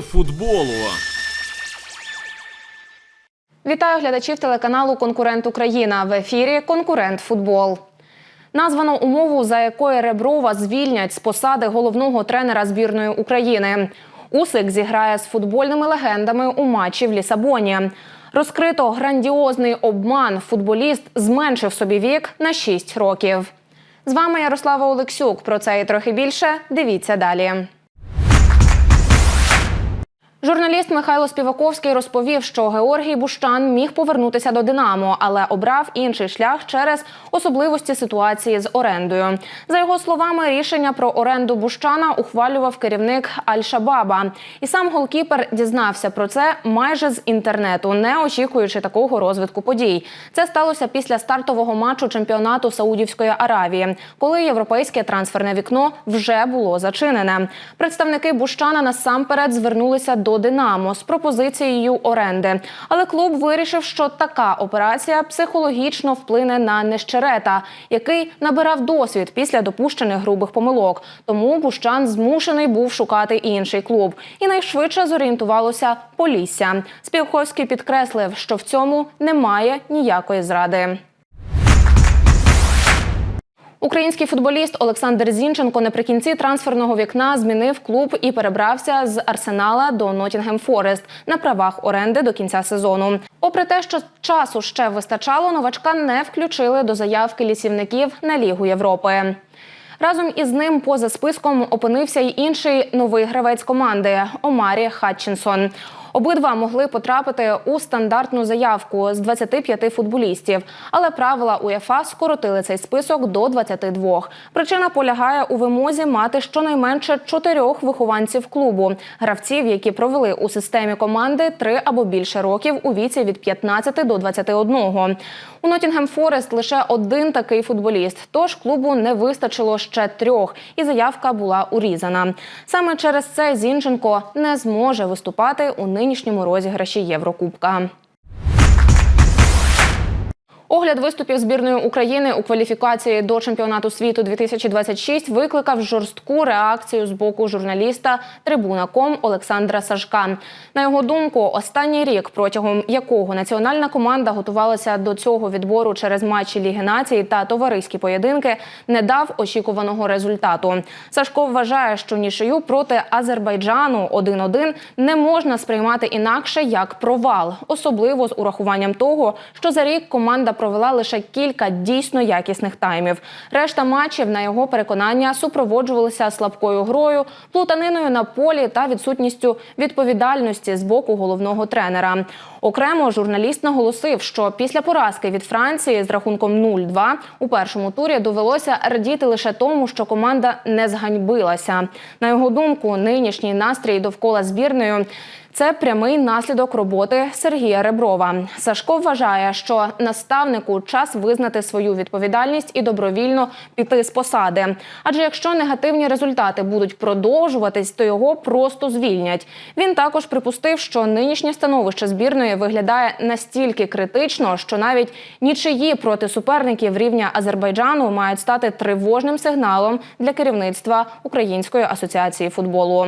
Футболу. Вітаю глядачів телеканалу Конкурент Україна в ефірі Конкурент Футбол. Названо умову, за якою Реброва звільнять з посади головного тренера збірної України. Усик зіграє з футбольними легендами у матчі в Лісабоні. Розкрито грандіозний обман. Футболіст зменшив собі вік на 6 років. З вами Ярослава Олексюк. Про це і трохи більше. Дивіться далі. Журналіст Михайло Співаковський розповів, що Георгій Бущан міг повернутися до Динамо, але обрав інший шлях через особливості ситуації з орендою. За його словами, рішення про оренду Бущана ухвалював керівник Аль-Шабаба. І сам голкіпер дізнався про це майже з інтернету, не очікуючи такого розвитку подій. Це сталося після стартового матчу чемпіонату Саудівської Аравії, коли європейське трансферне вікно вже було зачинене. Представники Бущана насамперед звернулися до Динамо з пропозицією оренди. Але клуб вирішив, що така операція психологічно вплине на нещерета, який набирав досвід після допущених грубих помилок. Тому Бущан змушений був шукати інший клуб. І найшвидше зорієнтувалося Полісся. Співховський підкреслив, що в цьому немає ніякої зради. Український футболіст Олександр Зінченко наприкінці трансферного вікна змінив клуб і перебрався з Арсенала до Нотінгем Форест на правах оренди до кінця сезону. Попри те, що часу ще вистачало, новачка не включили до заявки лісівників на Лігу Європи. Разом із ним поза списком опинився й інший новий гравець команди Омарі Хатчинсон. Обидва могли потрапити у стандартну заявку з 25 футболістів, але правила УЄФА скоротили цей список до 22. Причина полягає у вимозі мати щонайменше чотирьох вихованців клубу, гравців, які провели у системі команди три або більше років у віці від 15 до 21. У Нотінгем Форест лише один такий футболіст. Тож клубу не вистачило ще трьох, і заявка була урізана. Саме через це Зінченко не зможе виступати у нинішньому розіграші Єврокубка. Огляд виступів збірної України у кваліфікації до чемпіонату світу 2026 викликав жорстку реакцію з боку журналіста Трибуна.ком Олександра Сашка. На його думку, останній рік, протягом якого національна команда готувалася до цього відбору через матчі Ліги націй та товариські поєдинки, не дав очікуваного результату. Сашко вважає, що нічию проти Азербайджану 1-1 не можна сприймати інакше як провал, особливо з урахуванням того, що за рік команда провела лише кілька дійсно якісних таймів. Решта матчів, на його переконання, супроводжувалися слабкою грою, плутаниною на полі та відсутністю відповідальності з боку головного тренера. Окремо журналіст наголосив, що після поразки від Франції з рахунком 0-2 у першому турі довелося радіти лише тому, що команда не зганьбилася. На його думку, нинішній настрій довкола збірної. Це прямий наслідок роботи Сергія Реброва. Сашко вважає, що наставнику час визнати свою відповідальність і добровільно піти з посади. Адже якщо негативні результати будуть продовжуватись, то його просто звільнять. Він також припустив, що нинішнє становище збірної виглядає настільки критично, що навіть нічиї проти суперників рівня Азербайджану мають стати тривожним сигналом для керівництва Української асоціації футболу.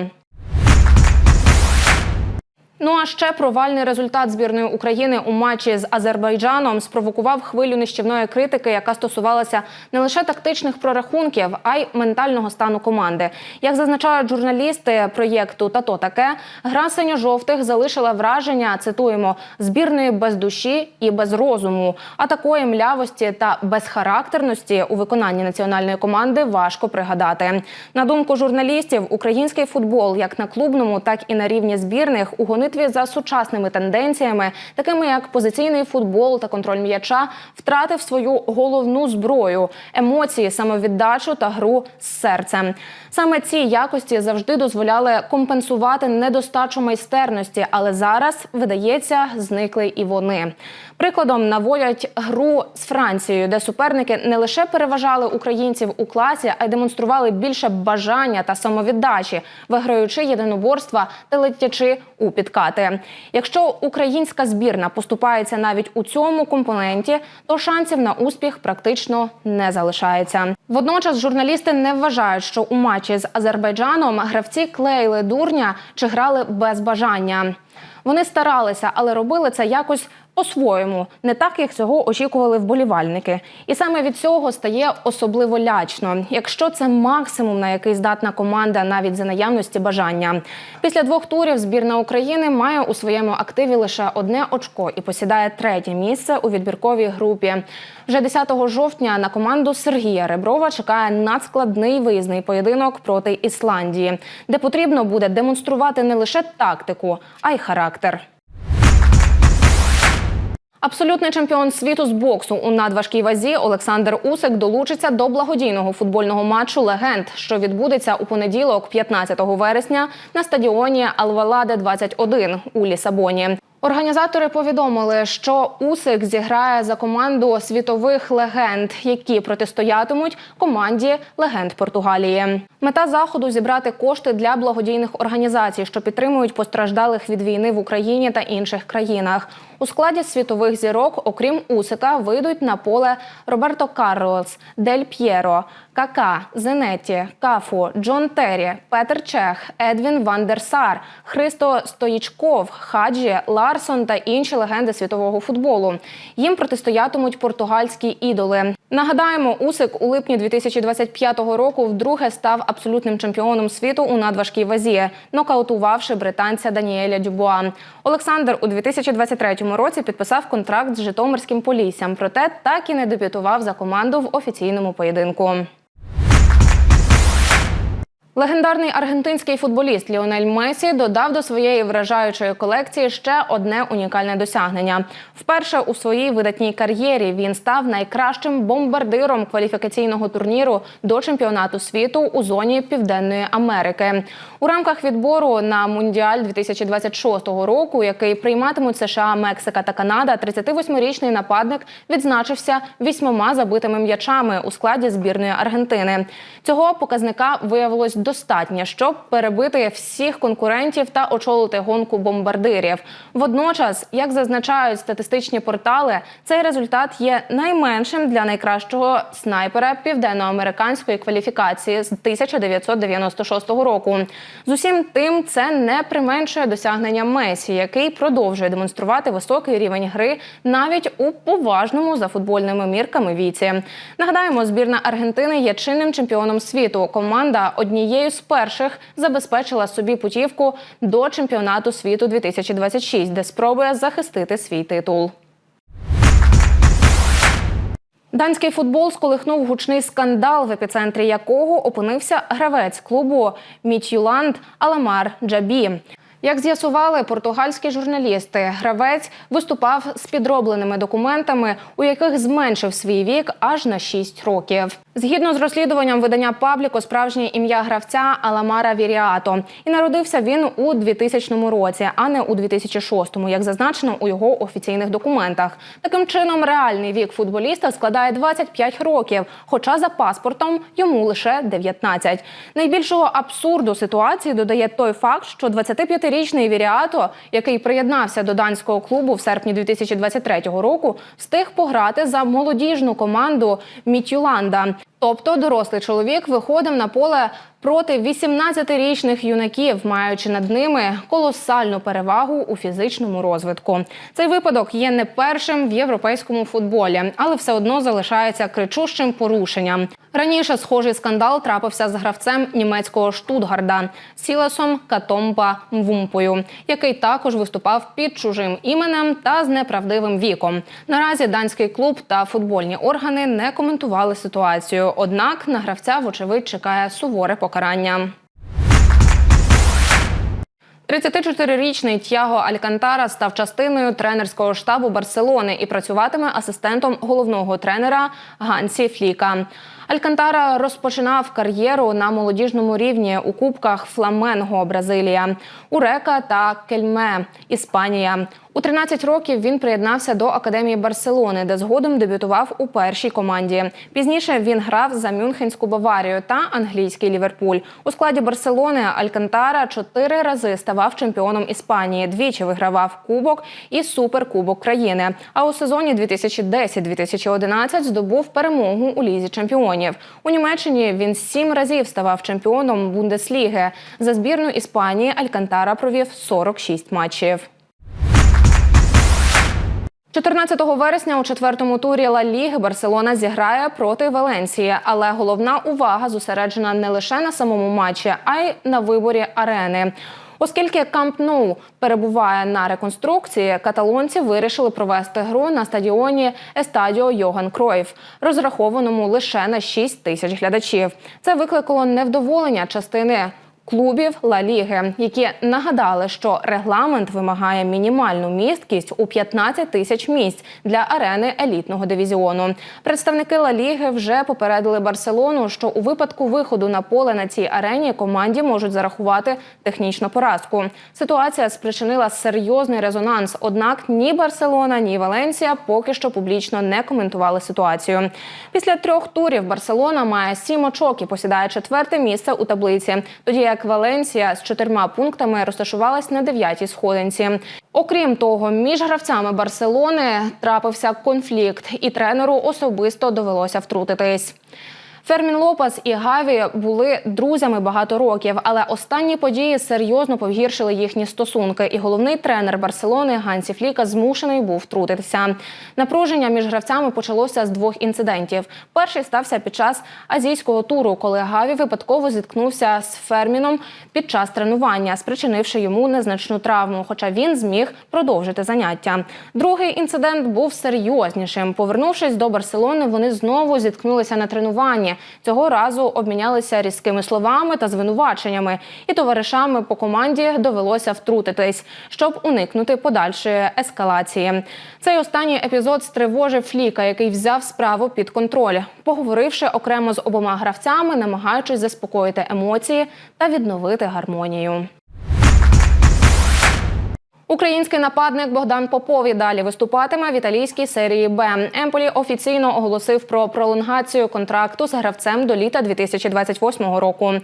Ну а ще провальний результат збірної України у матчі з Азербайджаном спровокував хвилю нищівної критики, яка стосувалася не лише тактичних прорахунків, а й ментального стану команди. Як зазначають журналісти проєкту «Тато таке, гра синьо-жовтих залишила враження, цитуємо, збірної без душі і без розуму. А такої млявості та безхарактерності у виконанні національної команди важко пригадати. На думку журналістів, український футбол, як на клубному, так і на рівні збірних, у гонитві за сучасними тенденціями, такими як позиційний футбол та контроль м'яча, втратив свою головну зброю емоції, самовіддачу та гру з серцем. Саме ці якості завжди дозволяли компенсувати недостачу майстерності, але зараз видається, зникли і вони. Прикладом наводять гру з Францією, де суперники не лише переважали українців у класі, а й демонстрували більше бажання та самовіддачі, виграючи єдиноборства та летячи у підкат. зволікати. Якщо українська збірна поступається навіть у цьому компоненті, то шансів на успіх практично не залишається. Водночас журналісти не вважають, що у матчі з Азербайджаном гравці клеїли дурня чи грали без бажання. Вони старалися, але робили це якось по-своєму, не так як цього очікували вболівальники. І саме від цього стає особливо лячно, якщо це максимум, на який здатна команда навіть за наявності бажання. Після двох турів збірна України має у своєму активі лише одне очко і посідає третє місце у відбірковій групі. Вже 10 жовтня на команду Сергія Реброва чекає надскладний виїзний поєдинок проти Ісландії, де потрібно буде демонструвати не лише тактику, а й характер. Абсолютний чемпіон світу з боксу у надважкій вазі Олександр Усик долучиться до благодійного футбольного матчу Легенд, що відбудеться у понеділок, 15 вересня, на стадіоні Алваладе 21 у Лісабоні. Організатори повідомили, що Усик зіграє за команду світових легенд, які протистоятимуть команді легенд Португалії. Мета заходу зібрати кошти для благодійних організацій, що підтримують постраждалих від війни в Україні та інших країнах. У складі світових зірок, окрім Усика, вийдуть на поле Роберто Карлос, Дель П'єро, Кака, Зенеті, Кафу, Джон Террі, Петер Чех, Едвін Вандерсар, Христо Стоїчков, Хаджі, Ларсон та інші легенди світового футболу. Їм протистоятимуть португальські ідоли. Нагадаємо, Усик у липні 2025 року вдруге став абсолютним чемпіоном світу у надважкій вазі, нокаутувавши британця Даніеля Дюбуа. Олександр у 2023 році підписав контракт з Житомирським Поліссям, проте так і не дебютував за команду в офіційному поєдинку. Легендарний аргентинський футболіст Ліонель Месі додав до своєї вражаючої колекції ще одне унікальне досягнення. Вперше у своїй видатній кар'єрі він став найкращим бомбардиром кваліфікаційного турніру до чемпіонату світу у зоні Південної Америки. У рамках відбору на Мундіаль 2026 року, який прийматимуть США, Мексика та Канада, 38-річний нападник відзначився вісьмома забитими м'ячами у складі збірної Аргентини. Цього показника виявилось достатньо, щоб перебити всіх конкурентів та очолити гонку бомбардирів. Водночас, як зазначають статистичні портали, цей результат є найменшим для найкращого снайпера південноамериканської кваліфікації з 1996 року. З усім тим, це не применшує досягнення Месі, який продовжує демонструвати високий рівень гри навіть у поважному за футбольними мірками віці. Нагадаємо, збірна Аргентини є чинним чемпіоном світу. Команда однією з перших забезпечила собі путівку до чемпіонату світу 2026, де спробує захистити свій титул. Данський футбол сколихнув гучний скандал, в епіцентрі якого опинився гравець клубу Мітюланд Аламар Джабі. Як з'ясували португальські журналісти, гравець виступав з підробленими документами, у яких зменшив свій вік аж на 6 років. Згідно з розслідуванням видання Пабліко, справжнє ім'я гравця Аламара Віріато. І народився він у 2000 році, а не у 2006, як зазначено у його офіційних документах. Таким чином, реальний вік футболіста складає 25 років, хоча за паспортом йому лише 19. Найбільшого абсурду ситуації додає той факт, що 25-річний Віріато, який приєднався до данського клубу в серпні 2023 року, встиг пограти за молодіжну команду Мітюланда. Тобто дорослий чоловік виходив на поле проти 18-річних юнаків, маючи над ними колосальну перевагу у фізичному розвитку. Цей випадок є не першим в європейському футболі, але все одно залишається кричущим порушенням. Раніше схожий скандал трапився з гравцем німецького Штутгарда Сіласом Катомба Мвумпою, який також виступав під чужим іменем та з неправдивим віком. Наразі данський клуб та футбольні органи не коментували ситуацію. Однак на гравця, вочевидь, чекає суворе покарання. 34-річний Тяго Алькантара став частиною тренерського штабу Барселони і працюватиме асистентом головного тренера Гансі Фліка. Алькантара розпочинав кар'єру на молодіжному рівні у кубках Фламенго Бразилія, Урека та Кельме Іспанія. У 13 років він приєднався до академії Барселони, де згодом дебютував у першій команді. Пізніше він грав за Мюнхенську Баварію та англійський Ліверпуль. У складі Барселони Алькантара чотири рази ставав чемпіоном Іспанії, двічі вигравав кубок і суперкубок країни. А у сезоні 2010-2011 здобув перемогу у лізі чемпіонів. У Німеччині він сім разів ставав чемпіоном Бундесліги. За збірну Іспанії Алькантара провів 46 матчів. 14 вересня у четвертому турі Ла Ліги Барселона зіграє проти Валенсії, але головна увага зосереджена не лише на самому матчі, а й на виборі арени. Оскільки Камп Ноу перебуває на реконструкції, каталонці вирішили провести гру на стадіоні Естадіо Йоган Кройф, розрахованому лише на 6 тисяч глядачів. Це викликало невдоволення частини клубів Ла Ліги, які нагадали, що регламент вимагає мінімальну місткість у 15 тисяч місць для арени елітного дивізіону. Представники Ла Ліги вже попередили Барселону, що у випадку виходу на поле на цій арені команді можуть зарахувати технічну поразку. Ситуація спричинила серйозний резонанс. Однак ні Барселона, ні Валенсія поки що публічно не коментували ситуацію. Після трьох турів Барселона має сім очок і посідає четверте місце у таблиці. Тоді як Валенсія з чотирма пунктами розташувалась на дев'ятій сходинці. Окрім того, між гравцями Барселони трапився конфлікт, і тренеру особисто довелося втрутитись. Фермін Лопес і Гаві були друзями багато років, але останні події серйозно погіршили їхні стосунки. І головний тренер Барселони Гансі Фліка змушений був втрутитися. Напруження між гравцями почалося з двох інцидентів. Перший стався під час азійського туру, коли Гаві випадково зіткнувся з Ферміном під час тренування, спричинивши йому незначну травму. Хоча він зміг продовжити заняття. Другий інцидент був серйознішим. Повернувшись до Барселони, вони знову зіткнулися на тренуванні. Цього разу обмінялися різкими словами та звинуваченнями, і товаришами по команді довелося втрутитись, щоб уникнути подальшої ескалації. Цей останній епізод стривожив Фліка, який взяв справу під контроль, поговоривши окремо з обома гравцями, намагаючись заспокоїти емоції та відновити гармонію. Український нападник Богдан Попов і далі виступатиме в італійській серії Б. Емполі офіційно оголосив про пролонгацію контракту з гравцем до літа 2028 року.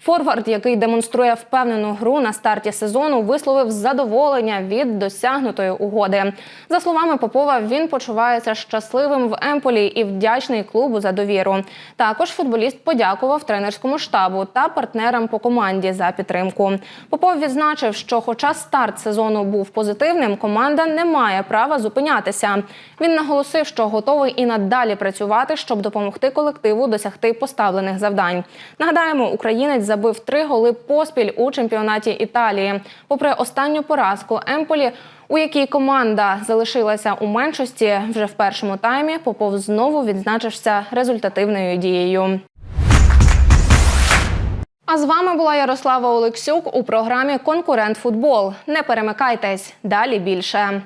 Форвард, який демонструє впевнену гру на старті сезону, висловив задоволення від досягнутої угоди. За словами Попова, він почувається щасливим в Емполі і вдячний клубу за довіру. Також футболіст подякував тренерському штабу та партнерам по команді за підтримку. Попов відзначив, що, хоча старт сезону був позитивним, команда не має права зупинятися. Він наголосив, що готовий і надалі працювати, щоб допомогти колективу досягти поставлених завдань. Нагадаємо, українець забив три голи поспіль у чемпіонаті Італії. Попри останню поразку Емполі, у якій команда залишилася у меншості вже в першому таймі, Попов знову відзначився результативною дією. А з вами була Ярослава Олексюк у програмі Конкурент Футбол. Не перемикайтесь далі більше.